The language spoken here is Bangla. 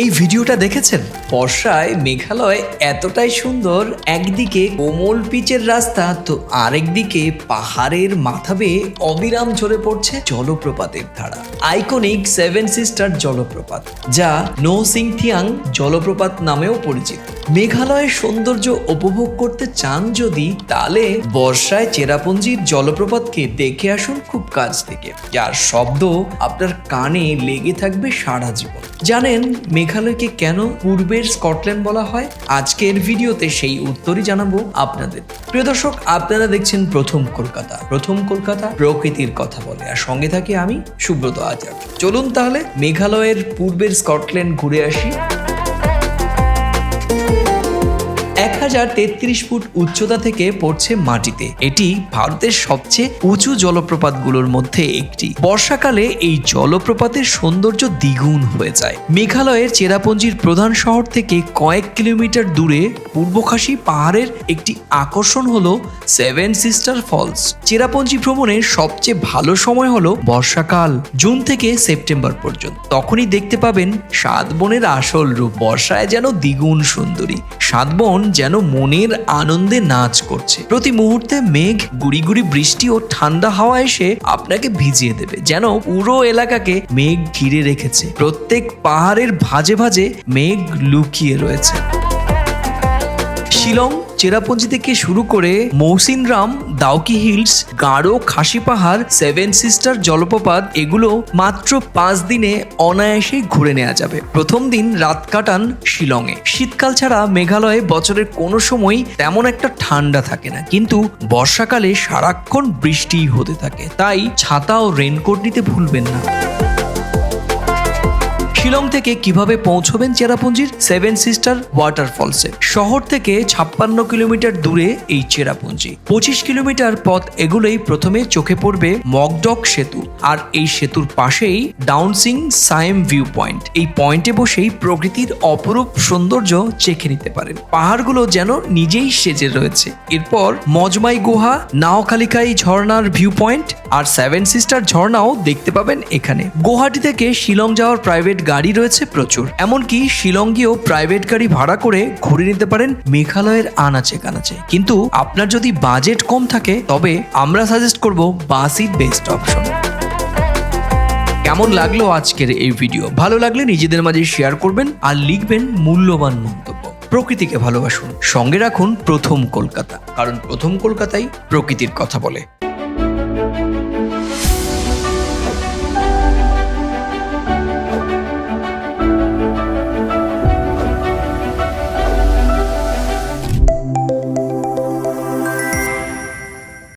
এই ভিডিওটা দেখেছেন? বর্ষায় মেঘালয় এতটাই সুন্দর, একদিকে কোমল পিচের রাস্তা, তো আরেকদিকে পাহাড়ের মাথা বেয়ে অবিরাম ঝরে পড়ছে জলপ্রপাতের ধারা। আইকনিক সেভেন সিস্টার জলপ্রপাত, যা নো সিংথিয়াং জলপ্রপাত নামেও পরিচিত। মেঘালয়ের সৌন্দর্য উপভোগ করতে চান যদি, তাহলে বর্ষায় চেরাপুঞ্জির জলপ্রপাতকে দেখে আসুন খুব কাছ থেকে। যার শব্দ আপনার কানে লেগে থাকবে সারা জীবন। জানেন মেঘালয়কে কেন পূর্বের স্কটল্যান্ড বলা হয়? আজকের ভিডিওতে সেই উত্তরই জানাব আপনাদের। প্রিয় দর্শক, আপনারা দেখছেন প্রথম কলকাতা। প্রথম কলকাতা প্রকৃতির কথা বলে। আর সঙ্গে থাকি আমি, সুব্রত আচার্য। চলুন তাহলে মেঘালয়ের পূর্বের স্কটল্যান্ড ঘুরে আসি। ফুট উচ্চতা থেকে পড়ছে মাটিতে। এটি ভারতের সবচেয়ে উঁচু জলপ্রপাতগুলোর মধ্যে একটি। বর্ষাকালে এই জলপ্রপাতের সৌন্দর্য দ্বিগুণ হয়ে যায়। মেঘালয়ের চেরাপুঞ্জির প্রধান শহর থেকে কয়েক কিলোমিটার দূরে পূর্বখাসী পাহাড়ের একটি আকর্ষণ হলো সেভেন সিস্টার ফলস। চেরাপুঞ্জি ভ্রমণের সবচেয়ে ভালো সময় হলো বর্ষাকাল, জুন থেকে সেপ্টেম্বর পর্যন্ত। তখনই দেখতে পাবেন সাত বনের আসল রূপ। বর্ষায় যেন দ্বিগুণ সুন্দরী। সাত বোন যেন মনের আনন্দে নাচ করছে। প্রতি মুহূর্তে মেঘ, গুড়ি গুড়ি বৃষ্টি ও ঠান্ডা হাওয়া এসে আপনাকে ভিজিয়ে দেবে, যেন পুরো এলাকাকে মেঘ ঘিরে রেখেছে। প্রত্যেক পাহাড়ের ভাজে ভাজে মেঘ লুকিয়ে রয়েছে। শিলং চেরাপুঞ্জি থেকে শুরু করে মৌসিনরাম দাউকি হিলস গাঢ় খাসি পাহাড়, সেভেন সিস্টার, জলপ্রপাত, এগুলো মাত্র পাঁচ দিনে অনায়াসে ঘুরে নেওয়া যাবে। প্রথম দিন রাত কাটান শিলংয়ে। শীতকাল ছাড়া মেঘালয়ে বছরের কোনো সময় তেমন একটা ঠান্ডা থাকে না। কিন্তু বর্ষাকালে সারাক্ষণ বৃষ্টিই হতে থাকে। তাই ছাতা ও রেনকোট নিতে ভুলবেন না। শিলং থেকে কীভাবে পৌঁছবেন চেরাপুঞ্জির সেভেন সিস্টার ওয়াটারফলসে? শহর থেকে ছাপ্পান্ন কিলোমিটার দূরে এই চেরাপুঞ্জি। পঁচিশ কিলোমিটার পথ এগুলোই প্রথমে চোখে পড়বে মকডক সেতু আর এই সেতুর পাশেই ডাউনসিং সায়েম ভিউ পয়েন্ট। এই পয়েন্টে বসেই প্রকৃতির অপরূপ সৌন্দর্য চেখে নিতে পারেন। পাহাড়গুলো যেন নিজেই সেজে রয়েছে। এরপর মজমাই গুহা, নাওখালিকাই ঝর্ণার ভিউ পয়েন্ট আর সেভেন সিস্টার ঝর্ণাও দেখতে পাবেন এখানে। গুয়াহাটি থেকে শিলং যাওয়ার প্রাইভেট গাড়ি রয়েছে প্রচুর। এমনকি শিলং গিয়েও প্রাইভেট গাড়ি ভাড়া করে ঘুরে নিতে পারেন মেঘালয়ের আনাচে কানাচে। কিন্তু আপনার যদি বাজেট কম থাকে, তবে আমরা সাজেস্ট করব বাসই বেস্ট অপশন কেমন লাগল আজকের এই ভিডিও ভালো লাগলে নিজেদের মাঝে শেয়ার করবেন আর লিখবেন মূল্যবান মন্তব্য। প্রকৃতিকে ভালোবাসুন। সঙ্গে রাখুন প্রথম কলকাতা। কারণ প্রথম কলকাতাই প্রকৃতির কথা বলে।